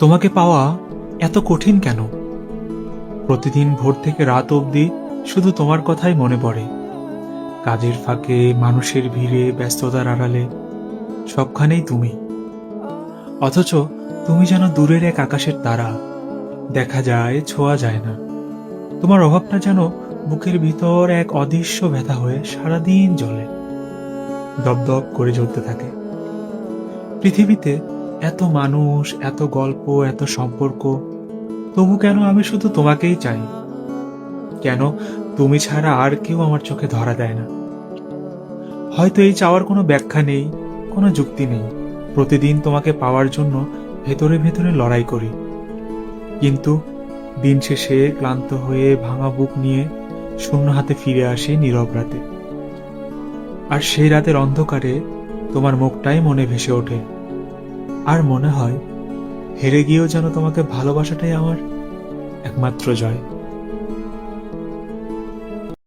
তোমাকে পাওয়া এত কঠিন কেন? প্রতিদিন ভোর থেকে রাত অবধি শুধু তোমার কথাই মনে পড়ে। কাজের ফাঁকে, মানুষের ভিড়ে, ব্যস্ততার আড়ালে, সবখানেই তুমি। অথচ তুমি যেন দূরের এক আকাশের তারা। দেখা যায়, ছোঁয়া যায় না। তোমার অভাবটা যেন বুকের ভিতর এক অদৃশ্য ব্যথা হয়ে সারাদিন জ্বলে। দপদপ করে জ্বলতে থাকে। পৃথিবীতে এত মানুষ, এত গল্প, এত সম্পর্ক, তবু কেন আমি শুধু তোমাকেই চাই? কেন তুমি ছাড়া আর কেউ আমার চোখে ধরা দেয় না। হয়তো এই চাওয়ার কোনো ব্যাখ্যা নেই, কোনো যুক্তি নেই। প্রতিদিন তোমাকে পাওয়ার জন্য ভেতরে ভেতরে লড়াই করি। কিন্তু দিন শেষে ক্লান্ত হয়ে ভাঙা বুক নিয়ে শূন্য হাতে ফিরে আসি নীরব রাতে। আর সেই রাতের অন্ধকারে তোমার মুখটাই মনে ভেসে ওঠে। আর মনে হয় হেরে গিয়েও যেন তোমাকে ভালোবাসাটাই আমার একমাত্র জয়।